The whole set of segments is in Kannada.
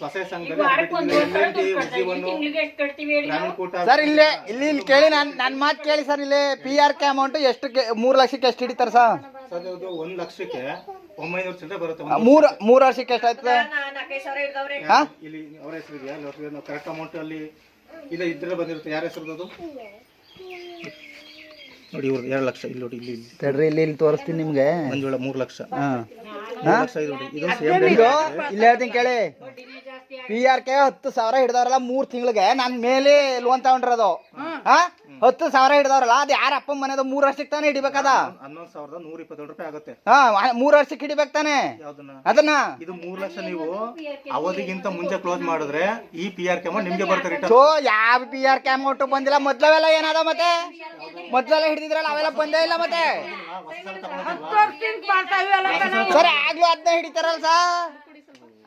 ಒಂದು ಸರ್ ಇಲ್ಲೇ ಇಲ್ಲಿ ಇಲ್ಲಿ ಕೇಳಿ ನಾನು ನನ್ನ ಮಾತು ಕೇಳಿ ಸರ್ ಇಲ್ಲಿ ಪಿ ಆರ್ ಕೆ ಅಮೌಂಟ್ ಎಷ್ಟು ಮೂರು ಲಕ್ಷಕ್ಕೆ ಎಷ್ಟು ಹಿಡಿತಾರೆ ಸರ್? ಸರ್ ಅದು ಒಂದ್ ಲಕ್ಷಕ್ಕೆ ಒಂಬೈನೂರು ಚಿಲ್ಲರೆ ಬರುತ್ತೆ. ಒಂದು ಮೂರು ಮೂರು ವರ್ಷಕ್ಕೆ ಎಷ್ಟು ಆಯ್ತದೆ? ಹಾಂ ಸಾವಿರ ಇಲ್ಲಿ ಅವರ ಹೆಸರು ಇದೆಯಾ? ನಾವು ಕರೆಕ್ಟ್ ಅಮೌಂಟ್ ಅಲ್ಲಿ ಇಲ್ಲ ಇದ್ರೆ ಬಂದಿರುತ್ತೆ. ಯಾರ ಹೆಸರು ಅದು ನೋಡಿ ಇವ್ರದ್ದು ಎರಡು ಲಕ್ಷ. ಇಲ್ಲಿ ನೋಡಿ ಇಲ್ಲಿ ಇಲ್ಲಿ. ತಡ್ರಿ ಇಲ್ಲಿ ಇಲ್ಲಿ ತೋರಿಸ್ತೀನಿ ನಿಮ್ಗೆ. ವೇಳೆ ಮೂರು ಲಕ್ಷ. ಹಾಂ. ಲಕ್ಷ ಇದು ನೋಡಿ. ಇದು ಸೇಮ್ ಇದು ಇಲ್ಲಿ ಹೇಳ್ತೀನಿ ಕೇಳಿ. ಪಿ ಆರ್ ಕೆ ಹತ್ತು ಸಾವಿರ ಹಿಡ್ದವ್ರಲ್ಲ ಮೂರ್ ತಿಂಗಳಿಗೆ. ನನ್ ಮೇಲೆ ಲೋನ್ ತಗೊಂಡಿರೋದು. ಹಾ? ಹತ್ತು ಸಾವಿರ ಹಿಡ್ದವ್ರಲ್ಲ ಅದ್ ಯಾರ ಅಪ್ಪ ಮನೆದು ಮೂರ್ ವರ್ಷಕ್ಕೆ ತಾನೇ ಹಿಡಿಬೇಕದ? ಹನ್ನೊಂದು ಸಾವಿರದ ನೂರ ಇಪ್ಪತ್ತೇಳು ರೂಪಾಯಿ ಆಗುತ್ತೆ. ಹಾ ಮೂರ್ ವರ್ಷಕ್ಕೆ ಹಿಡಿಬೇಕು ತಾನೆ? ಅದನ್ನ? ಇದು ಮೂರ್ ಲಕ್ಷ ನೀವು ಅವಧಿಗಿಂತ ಮುಂಚೆ ಕ್ಲೋಸ್ ಮಾಡಿದ್ರೆ ಈ ಪಿ ಆರ್ ಕೆ ಅಮೌಂಟ್ ನಿಮ್ಗೆ ಬರ್ತಾರೆ ಸೊ ಯಾವ ಪಿ ಆರ್ ಕೆ ಅಮೌಂಟ್ ಬಂದಿಲ್ಲ ಮೊದ್ಲವೆಲ್ಲ ಏನದ ಮತ್ತೆ? ಮೊದ್ಲೆಲ್ಲ ಹಿಡಿದ್ರಲ್ಲ ಅವೆಲ್ಲ ಬಂದೇ ಇಲ್ಲ ಮತ್ತೆ? ಸರಿ ಆಗ್ಲೂ ಅದನ್ನ ಹಿಡಿತಾರಲ್ಲ ಸಾ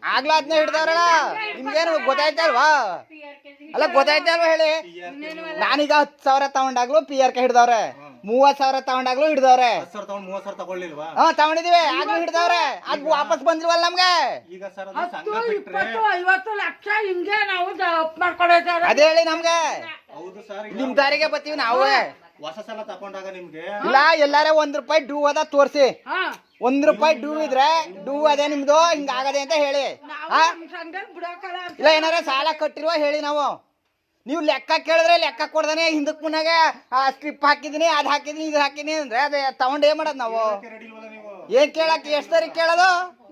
ಆಗ್ಲೂ ಹಿಡ್ದಾರಲ್ಲ ನಿಮ್ಗೇನು ಗೊತ್ತಾಯ್ತಲ್ವಾ ಅಲ್ಲ ಗೊತ್ತಾಯ್ತಲ್ವಾ ಹೇಳಿ? ನಾನೀಗ ಹತ್ತು ಸಾವಿರ ತಗೊಂಡಾಗ್ಲೂ ಪಿ ಆರ್ ಕೆ ಹಿಡ್ದವ್ರೆ. ಮೂವತ್ ಸಾವಿರ ತಗೊಂಡಾಗ್ಲೂ ಹಿಡ್ದವ್ರೆ. ಹಾ ತಗೊಂಡಿದೀವಿ. ಆಗ್ಲೂ ಹಿಡ್ದವ್ರೆ. ಅದ್ ವಾಪಸ್ ಬಂದಿಲ್ವಲ್ಲ ನಮ್ಗೆ? ಈಗ ಸರ್ ಅದು ಹೇಳಿ ನಮ್ಗೆ. ಹೌದು ಸರ್ ನಿಮ್ ದಾರಿಗೆ ಬರ್ತೀವಿ ನಾವು. ಹೊಸ ಸಲ ತಕೊಂಡಾಗ ನಿಮ್ಗೆ? ಇಲ್ಲ ಎಲ್ಲಾರೆ ಒಂದ್ ರೂಪಾಯಿ ಡೂ ಅದ ತೋರ್ಸಿ. ಹಾ. ಒಂದ್ ರೂಪಾಯಿ ಡೂ ಇದ್ರೆ ಡೂ ಅದೇ ನಿಮ್ದು ಹಿಂಗಾಗದೆ ಅಂತ ಹೇಳಿ. ಹಾ? ಇಲ್ಲ ಏನಾರ ಸಾಲ ಕಟ್ಟಿರುವ ಹೇಳಿ ನಾವು. ನೀವು ಲೆಕ್ಕ ಕೇಳಿದ್ರೆ ಲೆಕ್ಕ ಕೊಡ್ದಾನೆ ಹಿಂದಕ್ ಆ ಸ್ಲಿಪ್ ಹಾಕಿದೀನಿ ಅದ್ ಹಾಕಿದೀನಿ ಇದು ಹಾಕಿದೀನಿ ಅಂದ್ರೆ ಅದೇ ತಗೊಂಡ್ ಏನ್ ಮಾಡೋದ್ ನಾವು. ರೆಡಿ ಇಲ್ವಲ್ಲ ನೀವು? ಏನ್ ಕೇಳಕ್ ಎಷ್ಟ್ ಸರಿ ಕೇಳೋದು?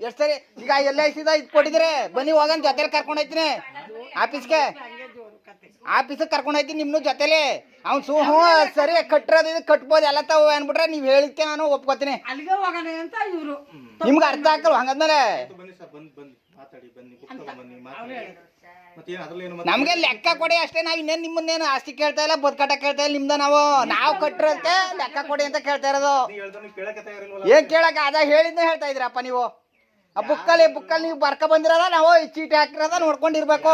ಎಷ್ಟ್ ಸರಿ? ಈಗ ಎಲ್ಲ ಐ ಸಿದ ಇದ್ ಕೊಟ್ಟಿದ್ರೆ ಬನ್ನಿ ಹೋಗನ್ ಜೊತೆಲಿ ಕರ್ಕೊಂಡ್ ಹೋಯ್ತೀನಿ ಆಫೀಸ್ಗೆ? ಆಫೀಸ್ ಕರ್ಕೊಂಡ್ ಹೋಯ್ತೀನಿ ನಿಮ್ನು ಜೊತೆಲಿ. ಅವ್ನ್ ಸು ಹ್ಞೂ ಸರಿ ಕಟ್ಟಿರೋದು ಇದು ಕಟ್ಬೋದು ಎಲ್ಲ ತಾವು ಅನ್ಬಿಟ್ರೆ ನೀವು ಹೇಳಿದ್ಕೆ ನಾನು ಒಪ್ಕೋತೀನಿ. ಅಲ್ಲಿಗೆ ಹೋಗೋಣ ಅಂತ ಇವರು. ನಿಮ್ಗೆ ಅರ್ಥ ಆಗಲ್ವ? ಹಂಗಂದ್ರೆ ಬನ್ನಿ ಸರ್ ಬಂದ್ ಬನ್ನಿ ಮಾತಾಡಿ ಬನ್ನಿ ಬುಕ್ ಬನ್ನಿ ಮಾತಾಡಿ. ಮತ್ತೇನು ಏನು ಮತ್ತೆ ನಮ್ಗೆ ಲೆಕ್ಕ ಕೊಡಿ ಅಷ್ಟೇ ನಾವ್ ಇನ್ನೇನ್ ನಿಮ್ಮನ್ನೇನು ಆಸ್ತಿ ಕೇಳ್ತಾ ಇಲ್ಲ ಬದುಕಾಟ ಕೇಳ್ತಾ ಇಲ್ಲ ನಿಮ್ದ ನಾವು. ನಾವು ಕಟ್ಟಿರೋದಕ್ಕೆ ಲೆಕ್ಕ ಕೊಡಿ ಅಂತ ಕೇಳ್ತಾ ಇರೋದು. ಏನ್ ಕೇಳಕ ಅದ ಹೇಳಿದ್ನ ಹೇಳ್ತಾ ಇದ್ರಪ್ಪ ನೀವು. ಆ ಬುಕ್ಕಲ್ಲಿ ಬುಕ್ಕಲ್ಲಿ ನೀವು ಬರ್ಕ ಬಂದಿರದ ನಾವು ಈ ಚೀಟಿ ಹಾಕಿರೋದ ನೋಡ್ಕೊಂಡಿರ್ಬೇಕು.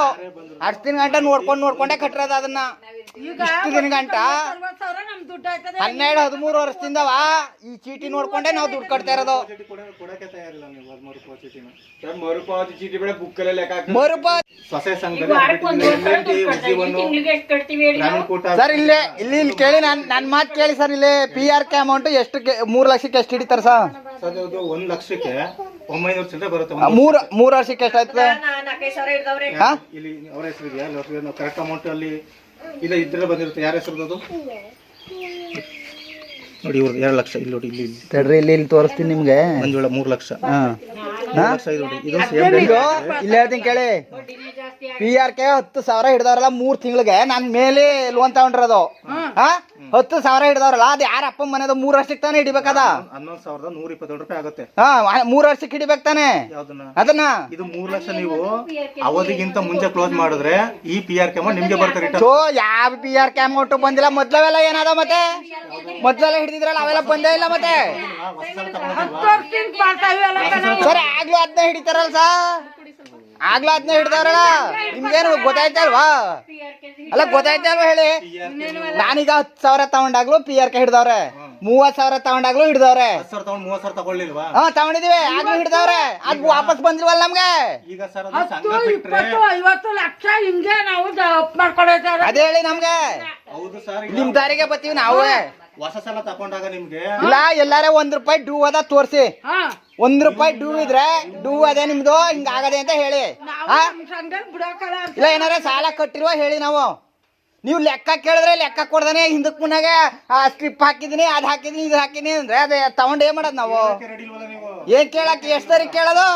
ಅಷ್ಟು ದಿನ ಗಂಟ ನೋಡ್ಕೊಂಡು ನೋಡ್ಕೊಂಡೇ ಕಟ್ಟಿರೋದ ಅದನ್ನ. ಈಗ ಇಷ್ಟು ದಿನ ಗಂಟ ಹನ್ನೆರಡು ಹದಿಮೂರು ವರ್ಷದಿಂದವ ಈ ಚೀಟಿ ನೋಡ್ಕೊಂಡೆ ನಾವು ದುಡ್ಡು ಕಟ್ತಾ ಇರೋದು. ಸರ್ ಇಲ್ಲೇ ಇಲ್ಲಿ ಇಲ್ಲಿ ಕೇಳಿ ನನ್ ನನ್ ಮಾತು ಕೇಳಿ ಸರ್ ಇಲ್ಲಿ ಪಿ ಆರ್ ಕೆ ಅಮೌಂಟ್ ಎಷ್ಟು ಮೂರು ಲಕ್ಷಕ್ಕೆ ಎಷ್ಟು ಹಿಡಿತಾರೆ ಸರ್? ಸರ್ ಅದು ಒಂದ್ ಲಕ್ಷಕ್ಕೆ ಒಂಬೈನೂರು ಚಿಲ್ಲರೆ ಬರುತ್ತೆ. ಒಂದು ಮೂರು ಮೂರು ವರ್ಷಕ್ಕೆ ಎಷ್ಟು ಆಯ್ತದೆ? ನಾ- ನಾಲ್ಕೈದು ಸಾವಿರ ಇರ್ತಾವ್ರೆ ಹಾ? ಇಲ್ಲಿ ಅವರ ಹೆಸರು ಇದೆಯಾ? ನಾವು ಕರೆಕ್ಟ್ ಅಮೌಂಟ್ ಅಲ್ಲಿ ಇಲ್ಲ ಇದ್ರೆ ಬಂದಿರುತ್ತೆ. ಯಾರ ಹೆಸರು ಅದು ನೋಡಿ ಇವ್ರದ್ದು ಎರಡು ಲಕ್ಷ. ಇಲ್ಲಿ ನೋಡಿ ಇಲ್ಲಿ ಇಲ್ಲಿ. ತಡ್ರಿ ಇಲ್ಲಿ ಇಲ್ಲಿ ತೋರಿಸ್ತೀನಿ ನಿಮ್ಗೆ. ಮಂಜುಳ ಮೂರು ಲಕ್ಷ. ಹಾ. ಮೂರು ಲಕ್ಷ ಇದು ನೋಡಿ ಇದು ಸೇಮ್ ಇದು ಇಲ್ಲಿ ಹೇಳ್ತೀನಿ ಕೇಳಿ. ಪಿ ಆರ್ ಕೆ ಹತ್ತು ಸಾವಿರ ಹಿಡ್ದಾರಲ್ಲ ಮೂರ್ ತಿಂಗಳಿಗೆ. ನನ್ ಮೇಲೆ ಲೋನ್ ತಗೊಂಡಿರೋದು. ಹಾ? ಹತ್ತು ಸಾವಿರ ಹಿಡಿದವ್ರಲ್ಲ ಅದು ಯಾರ ಅಪ್ಪ ಮನೆದು ಮೂರ್ ವರ್ಷಕ್ಕೆ ತಾನೇ ಹಿಡಿಬೇಕದ? ಹನ್ನೊಂದು ಸಾವಿರದ ನೂರ ಇಪ್ಪತ್ತೇಳು ರೂಪಾಯಿ ಆಗುತ್ತೆ. ಹಾ ಮೂರ್ ವರ್ಷಕ್ಕೆ ಹಿಡಿಬೇಕು ತಾನೆ? ಯಾವ್ದನ್ನ? ಅದನ್ನ? ಇದು ಮೂರ್ ಲಕ್ಷ ನೀವು ಅವಧಿಗಿಂತ ಮುಂಚೆ ಕ್ಲೋಸ್ ಮಾಡಿದ್ರೆ ಈ ಪಿ ಆರ್ ಕೆ ಅಮೌಂಟ್ ನಿಮ್ಗೆ ಬರ್ತಾರೆ ಸೊ ಯಾವ ಪಿ ಆರ್ ಕ್ಯಾಮ್ ಒಟ್ಟು ಬಂದಿಲ್ಲ? ಮೊದ್ಲವೆಲ್ಲ ಏನಾದ ಮತ್ತೆ? ಮೊದ್ಲೆಲ್ಲ ಹಿಡಿದಿದ್ರಲ್ಲ ಅವೆಲ್ಲ ಬಂದೇ ಇಲ್ಲ ಮತ್ತೆ? ಸರಿ ಆಗ್ಲೂ ಅದನ್ನ ಹಿಡಿತಾರಲ್ಲ ಸಾ ಆಗ್ಲೂ ಅದನ್ನ ಹಿಡ್ದವ್ರಲ್ಲ ನಿಮ್ಗೇನು ಗೊತ್ತಾಯ್ತಲ್ವಾ? ಅಲ್ಲ ಗೊತ್ತಾಯ್ತಲ್ವಾ ಹೇಳಿ? ನಾನೀಗ ಹತ್ ಸಾವಿರ ತಗೊಂಡಾಗ್ಲೂ ಪಿ ಆರ್ ಕೆ ಹಿಡ್ದವ್ರೆ. ಮೂವತ್ ಸಾವಿರ ತಗೊಂಡಾಗ್ಲೂ ಹಿಡ್ದವ್ರೆ. ಹಾ ತಗೊಂಡಿದೀವಿ. ಆಗ್ಲೂ ಹಿಡ್ದವ್ರೆ. ಅದ್ ವಾಪಸ್ ಬಂದಿಲ್ವಲ್ಲ ನಮ್ಗೆ? ಈಗ ಸರ್ ಅದು ಹೇಳಿ ನಮ್ಗೆ. ಹೌದು ಸರ್ ನಿಮ್ ದಾರಿಗೆ ಬರ್ತೀವಿ ನಾವು. ಹೊಸ ಸಲ ತಕೊಂಡಾಗ ನಿಮ್ಗೆ? ಇಲ್ಲ ಎಲ್ಲಾರ ಒಂದ್ ರೂಪಾಯಿ ಡೂ ಅದ ತೋರ್ಸಿ. ಹಾ. ಒಂದ್ ರೂಪಾಯಿ ಡೂ ಇದ್ರೆ ಡೂ ಅದೇ ನಿಮ್ದು ಹಿಂಗ ಆಗದೆ ಅಂತ ಹೇಳಿ. ನಾವು ಹಾ? ನಮ್ ಸಂಘದಲ್ಲಿ ಬಿಡೋಕಲ್ಲ ಅಂತ. ಇಲ್ಲ ಏನಾರ ಸಾಲ ಕಟ್ಟಿರುವ ಹೇಳಿ ನಾವು. ನೀವು ಲೆಕ್ಕ ಕೇಳಿದ್ರೆ ಲೆಕ್ಕ ಕೊಡ್ದಾನೆ ಹಿಂದಕ್ ಮುನ್ನಾಗ ಸ್ಲಿಪ್ ಹಾಕಿದೀನಿ ಅದ್ ಹಾಕಿದೀನಿ ಇದು ಹಾಕಿದೀನಿ ಅಂದ್ರೆ ಅದೇ ತಗೊಂಡ್ ಏನ್ ಮಾಡೋದ್ ನಾವು? ಏನ್ ಕೇಳಕ್ ಎಷ್ಟ್ ಸರಿ ಕೇಳೋದು?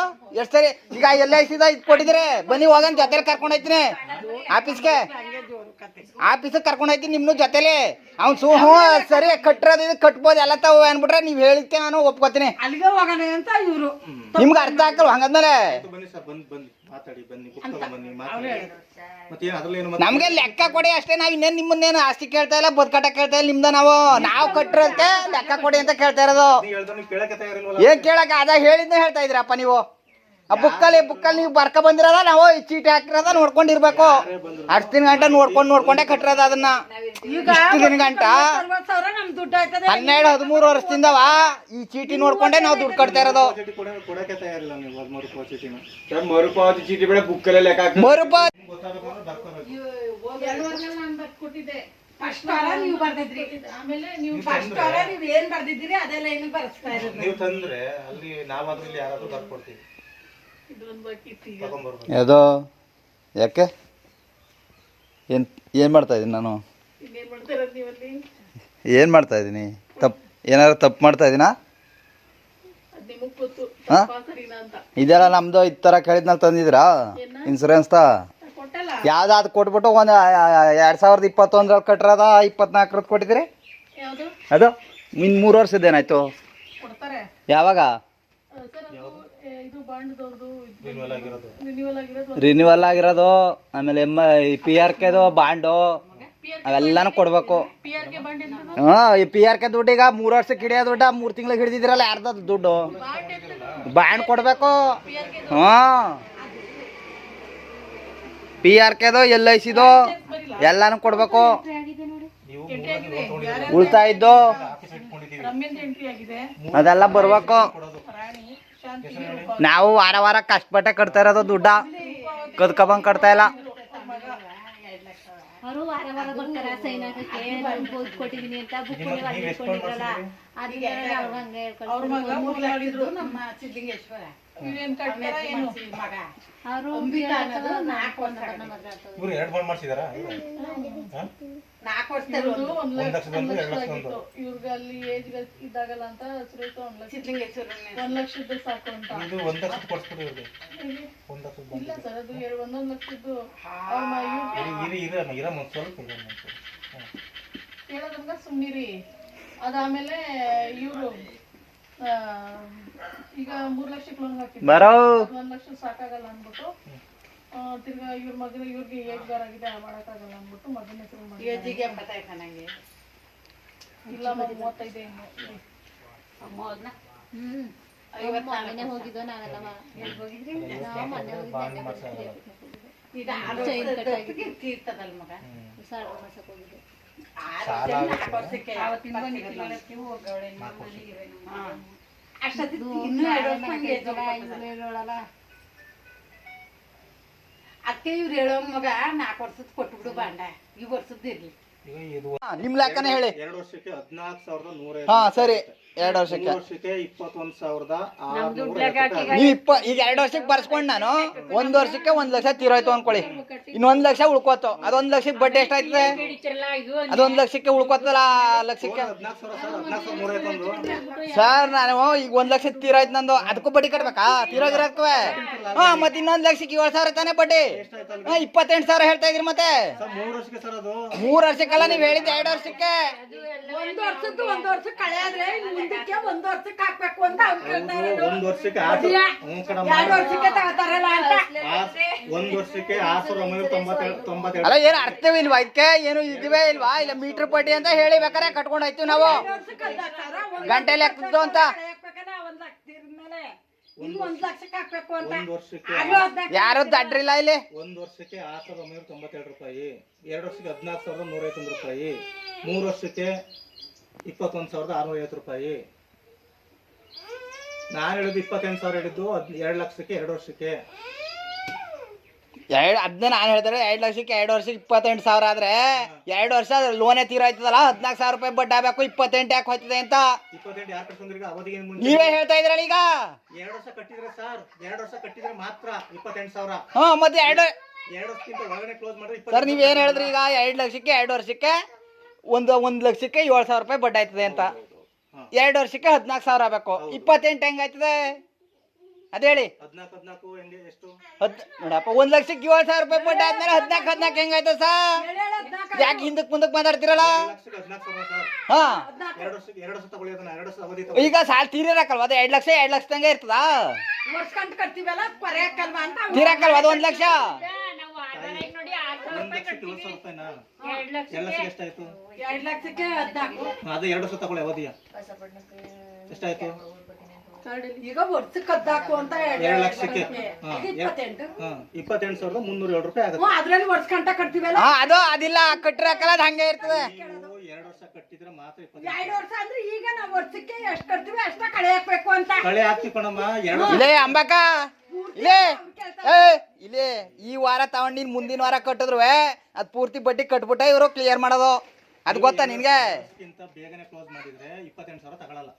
ಎಷ್ಟ್ ಸರಿ? ಈಗ ಎಲ್ ಐ ಸಿದ ಇದ್ ಕೊಟ್ಟಿದ್ರೆ ಬನ್ನಿ ಹೋಗನ್ ಜೊತೆ ಕರ್ಕೊಂಡ್ ಹೋಯ್ತೀನಿ ಆಫೀಸ್ಗೆ? ಆಫೀಸ್ ಕರ್ಕೊಂಡ್ ಹೋಯ್ತೀನಿ ನಿಮ್ನು ಜೊತೆಲಿ. ಅವ್ನ್ ಸು ಹ್ಞೂ ಸರಿ ಕಟ್ಟಿರೋದು ಇದು ಕಟ್ಬೋದು ಎಲ್ಲ ತಾವು ಅನ್ಬಿಟ್ರೆ ನೀವು ಹೇಳಿದ್ಕೆ ನಾನು ಒಪ್ಕೋತೀನಿ. ಅಲ್ಲಿಗೆ ಹೋಗೋಣ ಅಂತ ಇವರು. ನಿಮ್ಗೆ ಅರ್ಥ ಆಗಲ್ಲ ಹಂಗಂದ್ಮೇಲೆ? ಬನ್ನಿ ಸರ್ ಬಂದ್ ಬನ್ನಿ ಮಾತಾಡಿ ಬನ್ನಿ ಬುಕ್ ಬನ್ನಿ ಮಾತಾಡಿ. ಮತ್ತೇನು ಅದ್ರಲ್ಲಿ ಏನು ಮತ್ತೆ ನಮ್ಗೆ ಲೆಕ್ಕ ಕೊಡಿ ಅಷ್ಟೇ ನಾವ್ ಇನ್ನೇನು ನಿಮ್ಮನ್ನೇನು ಆಸ್ತಿ ಕೇಳ್ತಾ ಇಲ್ಲ ಬದುಕಾಟ ಕೇಳ್ತಾ ಇಲ್ಲ ನಿಮ್ದ ನಾವು. ನಾವು ಕಟ್ಟಿರೋದಕ್ಕೆ ಲೆಕ್ಕ ಕೊಡಿ ಅಂತ ಕೇಳ್ತಾ ಇರೋದು. ಕೇಳಕ್ಕೆ ಏನ್ ಕೇಳಕ ಅದ ಹೇಳಿದ್ನ ಹೇಳ್ತಾ ಇದ್ರಪ್ಪ ನೀವು. ಆ ಬುಕ್ಕಲ್ಲಿ ಬುಕ್ಕಲ್ಲಿ ನೀವು ಬರ್ಕ ಬಂದಿರದ? ನಾವು ಈ ಚೀಟಿ ಹಾಕಿರದ ನೋಡ್ಕೊಂಡಿರ್ಬೇಕು. ಅಷ್ಟಿನ ಗಂಟ ನೋಡ್ಕೊಂಡು ನೋಡ್ಕೊಂಡೆ ಕಟ್ಟಿರದ ಅದನ್ನ. ಇಷ್ಟಿನ ಗಂಟ? ಹನ್ನೆರಡು ಹದಿಮೂರು ವರ್ಷದಿಂದವ ಈ ಚೀಟಿ ನೋಡ್ಕೊಂಡೆ ನಾವು ದುಡ್ಡು ಕಟ್ತಾ ಇರೋದು. ಚೀಟಿ ಕೊಡಕ್ಕೆ ತಯಾರಿಲ್ಲ ನೀವು ಅದು ಮರುಪಾವತಿ ಮರುಪಾವತಿ ಚೀಟಿ ಬೇಡ ಬುಕ್ಕಲ್ಲೇ ಲೆಕ್ಕ ಹಾಕಿ ಮರುಪ ಗೊತ್ತಾಗಬೇಕು ಅಂದ್ರೆ ಫಸ್ಟ್ ವಾರ ನೀವು ಬರ್ದಿದ್ರಿ. ಆಮೇಲೆ ನೀವು ಫಸ್ಟ್ ವಾರ ನೀವು ಏನ್ ಬರ್ದಿದ್ದೀರಿ ಅದೆಲ್ಲ ಏನು ಬರ್ಸ್ತಾ ಇರೋದು. ನೀವು ತಂದ್ರೆ ಅಲ್ಲಿ ನಾವಾದ್ರೂ ಇಲ್ಲಿ ಯಾರಾದ್ರೂ ಬರ್ಕೊಡ್ತೀವಿ. ಯಾವುದೋ ಯಾಕೆ? ಏನು ಏನು ಮಾಡ್ತಾ ಇದ್ದೀನಿ ನಾನು? ಏನು ಮಾಡ್ತಾ ಇದ್ದೀನಿ ತಪ್ಪು ಏನಾದ್ರು ತಪ್ಪು ಮಾಡ್ತಾ ಇದ್ದೀನಾ ಹಾಂ? ಇದೆಲ್ಲ ನಮ್ದು ಈ ಥರ ಕೇಳಿದ್ನಲ್ಲಿ ತಂದಿದ್ದೀರಾ? ಇನ್ಸೂರೆನ್ಸ್ ತಾ? ಯಾವ್ದಾದ್ರು ಕೊಟ್ಬಿಟ್ಟು ಒಂದು ಎರಡು ಸಾವಿರದ ಇಪ್ಪತ್ತೊಂದ್ರಲ್ಲಿ ಕಟ್ಟಿರೋದ ಇಪ್ಪತ್ನಾಲ್ಕರದ್ದು ಕೊಟ್ಟಿದ್ದೀರಿ? ಅದು? ಇನ್ನು ಮೂರು ವರ್ಷದ ಏನಾಯ್ತು? ಯಾವಾಗ? ರಿನ್ಯೂವಲ್ ಆಗಿರೋದು. ರಿನ್ಯೂವಲ್ ಆಗಿರೋದು. ಆಮೇಲೆ ಎಂ ಪಿ ಆರ್ ಕೆದು ಬಾಂಡು ಅವೆಲ್ಲಾನು ಕೊಡ್ಬೇಕು. ಹಾ ಈ ಪಿ ಆರ್ ಕೆ ದುಡ್ಡು ಈಗ ಮೂರು ವರ್ಷಕ್ಕೆ ಹಿಡಿಯೋ ದುಡ್ಡ ಮೂರು ತಿಂಗಳ ಹಿಡಿದಿದ್ರಲ್ಲ ಯಾರ್ದ ದುಡ್ಡು? ಬಾಂಡ್ ಕೊಡ್ಬೇಕು. ಹಾಂ. ಪಿ ಆರ್ ಕೆದು ಎಲ್ ಐ ಸಿದು ಎಲ್ಲಾನು ಕೊಡ್ಬೇಕು. ಇದ್ದು. ಅದೆಲ್ಲ ಬರ್ಬೇಕು. ನಾವು ವಾರ ವಾರ ಕಷ್ಟಪಟ್ಟೆ ಕಟ್ತಾ ಇರೋದು ದುಡ್ಡ. ಕದ್ಕೊಬಂಗ್ ಕಟ್ತಾ ಇಲ್ಲ. ಅವರು ವಾರ ವಾರ ಬರ್ತಾರೆ ಸೈನ್ ಹಾಕಕ್ಕೆ. ಅಂತ ಬುಕ್ ಅದಕ್ಕೆ ಅವ್ರು ಹಂಗೆ ಅವ್ರ ನಮ್ಮ ಮಗ ಮೂರ್ ಮಾಡಿದ್ರು ನಮ್ಮ ಮಗ. ಅವರು ಅಂಬಿಕಾ ಅನ್ನೋದು ನಾಲ್ಕು ವರ್ಷ ಇವ್ರು ಎರಡು ಬಾಂಡ್ ಮಾಡ್ಸಿದಾರಾ? ನಾಲ್ಕು ವರ್ಷದಲ್ಲೂ ಒಂದ್ ಲಕ್ಷ ಬಂದು ಎರಡು ಲಕ್ಷ ಬಂದು ಇವ್ರಿಗೆ ಅಲ್ಲಿ ಏಜ್ ಇದಾಗಲ್ಲ ಅಂತ ಒಂದ್ ಲಕ್ಷ. ಒಂದ್ ಲಕ್ಷದ್ದು ಸಾಕು ಅಂತ. ಇದು ಒಂದ್ ಲಕ್ಷ ಕೊಡ್ಸ್ಬಿಡಿ ಇವ್ರಿಗೆ. ಒಂದ್ ಲಕ್ಷ ಬಂದು ಇಲ್ಲ ಸರ್ ಅದು ಎರಡು ಒಂದೊಂದ್ ಲಕ್ಷದ್ದು. ಅವ್ರ ಮ- ಇವ್ರು ಇರಿ ಇರಿ ಇರ ಇರ ಒಂದ್ ಸ್ವಲ್ಪ ಇರ ಒಂದ್ ಸ್ವಲ್ಪ. ಹಾ. ಕೇಳೋದ್ರಂಗ ಸುಮ್ನಿರಿ. ಅದಾದ್ಮೇಲೆ ಇವರು ಈಗ ಮೂರ್ ಲಕ್ಷಕ್ಕೆ ಲೋನ್ ಹಾಕಿದ್ರು. ಬರೋ ಒಂದ್ ಲಕ್ಷ ಸಾಕಾಗಲ್ಲ ಅಂದ್ಬಿಟ್ಟು ತಿರ್ಗಾ ಇವ್ರ ಮಗನ ಇವ್ರಿಗೆ ಏಜ್ ಆಗಿದೆ ಮಾಡಕ್ಕಾಗಲ್ಲ ಅಂದ್ಬಿಟ್ಟು ಮಗನ ಹೆಸರು ಮಾಡಿ ಏಜಿಗೆ ಎಂಬತ್ತಾಯ್ತ ನಂಗೆ ಇಲ್ಲ ಮಗ ಮೂವತ್ತೈದು ಹೋಗಿದ್ದೋ ನಾವೆಲ್ಲ ಹೋಗಿದ್ರಿ? ನಾವು ಮೊನ್ನೆ. ತೀರ್ತದಲ್ ಮಗ ಮಾಡ್ಸಕ್ ಹೋಗಿದ್ದೆ. ಅದಕ್ಕೆ ಇವ್ರು ಹೇಳೋ ಮಗ ನಾಲ್ಕು ವರ್ಷದ ಕೊಟ್ಬಿಡು ಬಾಂಡ. ಈ ವರ್ಷದ್ದು ಇರ್ಲಿ. ನಿಮ್ ಲೆಕ್ಕನೇ ಹೇಳಿ. ಎರಡು ವರ್ಷಕ್ಕೆ ಹದಿನಾಲ್ಕು ಸಾವಿರದ ನೂರ ಹಾ ಸರಿ. ಎರಡು ವರ್ಷಕ್ಕೆ. ವರ್ಷಕ್ಕೆ ಇಪ್ಪತ್ತೊಂದ್ ಸಾವಿರದ ನೀವು ಇಪ್ಪ ಈಗ ಎರಡು ವರ್ಷಕ್ಕೆ ಬರ್ಸ್ಕೊಂಡ್ ನಾನು. ಒಂದು ವರ್ಷಕ್ಕೆ ಒಂದ್ ಲಕ್ಷ ತೀರೋಯ್ತು ಅನ್ಕೊಳ್ಳಿ. ಇನ್ನೊಂದು ಲಕ್ಷ ಉಳ್ಕೋತು ಅದೊಂದ್ ಲಕ್ಷಕ್ಕೆ ಬಡ್ಡಿ ಎಷ್ಟಾಯ್ತದೆ ಅದೊಂದ್ ಲಕ್ಷಕ್ಕೆ ಉಳ್ಕೋತಲ್ಲ ಲಕ್ಷಕ್ಕೆ? ಸರ್ ನಾನು ಈಗ ಒಂದ್ ಲಕ್ಷ ತೀರೋಯ್ತು ನಂದು. ಅದಕ್ಕೂ ಬಡ್ಡಿ ಕಟ್ಬೇಕಾ? ತೀರೋಗಿರಕ್ವೆ ಹಾ ಮತ್ತೆ ಇನ್ನೊಂದು ಲಕ್ಷಕ್ಕೆ ಏಳು ಸಾವಿರ ತಾನೇ ಬಡ್ಡಿ. ಹಾ ಇಪ್ಪತ್ತೆಂಟು ಸಾವಿರ ಹೇಳ್ತಾ ಇದ್ರಿ ಮತ್ತೆ. ಮೂರು ವರ್ಷಕ್ಕೆ ಸರ್ ಅದು. ಮೂರ್ ವರ್ಷಕ್ಕಲ್ಲ ನೀವು ಹೇಳಿದ್ ಎರಡು ವರ್ಷಕ್ಕೆ. ಒಂದ್ ವರ್ಷದ್ದು ಒಂದ್ ವರ್ಷ ಕಳೆಯಾದ್ರೆ ಒಂದ್ ವರ್ಷಕ್ಕೆ ಹಾಕ್ಬೇಕು ಅಂತ ಅವ್ನು ಒಂದ್ ವರ್ಷಕ್ಕೆ ಆರು ಅದಿಯಾ? ಕಣಮ್ಮ. ಎರಡು ವರ್ಷಕ್ಕೆ ತಗೋತಾರಲ್ಲ ಅಂತ. ಒಂದ್ ವರ್ಷಕ್ಕೆ ಒಂಬೈನೂರ ಅಲ್ಲ ಏನು ಅರ್ಥವಿಲ್ವಾ ಇದಕ್ಕೆ ಏನು ಇದುವೇ ಇಲ್ವಾ? ಇಲ್ಲ ಮೀಟರ್ ಪಟ್ಟಿ ಅಂತ ಹೇಳಿ ಬೇಕಾರೆ ಕಟ್ಕೊಂಡು ಹೋಯ್ತೀವಿ ನಾವು. ವರ್ಷಕ್ಕೆ ಒಂದ್ ಗಂಟೆ ಲೆಕ್ಕದ್ದು ಅಂತ. ಕಳೆ ಹಾಕ್ಬೇಕಲ್ಲ, ಒಂದ್ ಲಕ್ಷ ತೀರ್ದ್ಮೇಲೆ ಇನ್ನು ಒಂದ್ ಲಕ್ಷಕ್ಕೆ ಹಾಕ್ಬೇಕು ಅಂತ. ಒಂದ್ ವರ್ಷಕ್ಕೆ ಆಗ್ಲೂ ಹದಿನಾಲ್ಕು ಯಾರು ದಡ್ರಿಲ್ಲ ಇಲ್ಲಿ? ಒಂದ್ ವರ್ಷಕ್ಕೆ ಆರು ಸಾವಿರದ ಒಂಬೈನೂರ ತೊಂಬತ್ತೆರಡು ರೂಪಾಯಿ. ಎರಡು ವರ್ಷಕ್ಕೆ ಹದಿನಾಲ್ಕು ಸಾವಿರದ ನೂರ ಐವತ್ತೊಂದು ರೂಪಾಯಿ. ಮೂರು ವರ್ಷಕ್ಕೆ ಇಪ್ಪತ್ತೊಂದು ಸಾವಿರದ ಆರುನೂರ ಐವತ್ತು ರೂಪಾಯಿ. ನಾನು ಹೇಳಿದ್ದು ಇಪ್ಪತ್ತೆಂಟು ಸಾವಿರ ಹೇಳಿದ್ದು ಹದ್ ಎರಡು ಲಕ್ಷಕ್ಕೆ ಎರಡು ವರ್ಷಕ್ಕೆ. ಎರಡು ಅದನ್ನ ನಾನು ಹೇಳ್ತಾರೆ ಎರಡು ಲಕ್ಷಕ್ಕೆ ಎರಡು ವರ್ಷಕ್ಕೆ ಇಪ್ಪತ್ತೆಂಟು ಸಾವಿರ ಆದ್ರೆ ಎರಡು ವರ್ಷ ಲೋನೇ ತೀರಾಯ್ತದಲ್ಲ ಹದಿನಾಲ್ಕು ಸಾವಿರ ರೂಪಾಯಿ ಬಡ್ಡಿ ಆಗಬೇಕು ಇಪ್ಪತ್ತೆಂಟು ಯಾಕೆ ಹೋಯ್ತದೆ ಅಂತ? ಇಪ್ಪತ್ತೆಂಟು ಯಾರು ಕಟ್ಕೊಂಡ್ರಿಗೆ ಅವಧಿಗೆ ಮುಂಚೆ. ನೀವೇ ಹೇಳ್ತಾ ಇದ್ರಲ್ಲ ಈಗ? ಎರಡು ವರ್ಷ ಕಟ್ಟಿದ್ರೆ ಸರ್ ಎರಡು ವರ್ಷ ಕಟ್ಟಿದ್ರೆ ಮಾತ್ರ ಇಪ್ಪತ್ತೆಂಟು ಸಾವಿರ. ಹಾಂ ಮತ್ತೆ ಎರಡು ಎರಡು ವರ್ಷಕ್ಕಿಂತ ಒಳಗಡೆ ಕ್ಲೋಸ್ ಮಾಡಿದ್ರೆ ಸರ್ ನೀವೇನು ಹೇಳಿದ್ರಿ ಈಗ? ಎರಡು ಲಕ್ಷಕ್ಕೆ ಎರಡು ವರ್ಷಕ್ಕೆ? ಒಂದು ಒಂದು ಲಕ್ಷಕ್ಕೆ ಏಳು ಸಾವಿರ ರೂಪಾಯಿ ಬಡ್ಡಿ ಆಯ್ತದೆ ಅಂತ. ಎರಡು ವರ್ಷಕ್ಕೆ ಹದಿನಾಲ್ಕು ಸಾವಿರ ಆಗ್ಬೇಕು. ಇಪ್ಪತ್ತೆಂಟು ಹೆಂಗಾಯ್ತದೆ ಅದ ಹೇಳಿ. ಹದ್ ನೋಡಪ್ಪ ಒಂದ್ ಲಕ್ಷಕ್ಕೆ ಏಳು ಸಾವಿರ ರೂಪಾಯಿ ಬಡ್ಡಿ ಆದ್ಮೇಲೆ ಹದಿನಾಲ್ಕು ಹದಿನಾಲ್ಕು ಹೆಂಗಾಯ್ತದ ಸರ್ ಯಾಕೆ ಹಿಂದಕ್ಕೆ ಮುಂದಕ್ಕೆ ಮಾತಾಡ್ತೀರಲ್ಲ? ಹಾ. ಈಗ ಸಾಲ ತೀರಿರಕಲ್ವ ಅದು ಎರಡು ಲಕ್ಷ ಎರಡು ಲಕ್ಷದಂಗೆ ಇರ್ತದ? ತೀರಕಲ್ವ ಅದು ಒಂದ್ ಲಕ್ಷ? ಎಷ್ಟಾಯ್ತು? ಅದು ಎರಡು ವರ್ಷ ತಗೊಳ್ಳಿ ಅವಧಿಯ. ಎಷ್ಟಾಯ್ತು? ಈಗ ವರ್ಷಕ್ಕೆ ಕದ್ದಾಕು ಅಂತ ಎರಡು ಲಕ್ಷಕ್ಕೆ. ಇಪ್ಪತ್ತೆಂಟು. ಸಾವಿರದ ಮುನ್ನೂರ ಏಳು ರೂಪಾಯಿ ಆಗುತ್ತೆ. ಅದ್ರಲ್ಲಿ ಕಟ್ತೀವಲ್ಲ? ಅದು ಅದಿಲ್ಲ ಕಟ್ಟಿರಕ್ಕಲ್ಲ ಅದು ಹಂಗೆ ಇರ್ತದೆ. ಎರಡು ವರ್ಷ ಕಟ್ಟಿದ್ರೆ ಮಾತ್ರ ಎರಡು ವರ್ಷ ಅಂದ್ರೆ ಈಗ ನಾವು ವರ್ಷಕ್ಕೆ ಎಷ್ಟು ಕಟ್ತೀವಿ ಅಷ್ಟ ಕಳೆ ಹಾಕ್ಬೇಕು ಅಂತ. ಕಳೆ ಹಾಕ್ತಿ ಕಣಮ್ಮ ಎರಡು ಅಂಬಕ. ಇಲ್ಲೇ. ಏ ಇಲ್ಲೇ ಈ ವಾರ ತಗೊಂಡ್ ನೀನ್ ಮುಂದಿನ ವಾರ ಕಟ್ಟಿದ್ರು ಅದ್ ಪೂರ್ತಿ ಬಡ್ಡಿ ಕಟ್ಬಿಟ್ಟ ಇವರು ಕ್ಲಿಯರ್ ಮಾಡೋದು. ಅದ್ ಗೊತ್ತಾ ನಿನ್ಗೆ? ಬೇಗನೆ ಕ್ಲೋಸ್ ಮಾಡಿದ್ರೆ ಇಪ್ಪತ್ತೆಂಟು ಸಾವಿರ ತಗೊಳಲ್ಲ.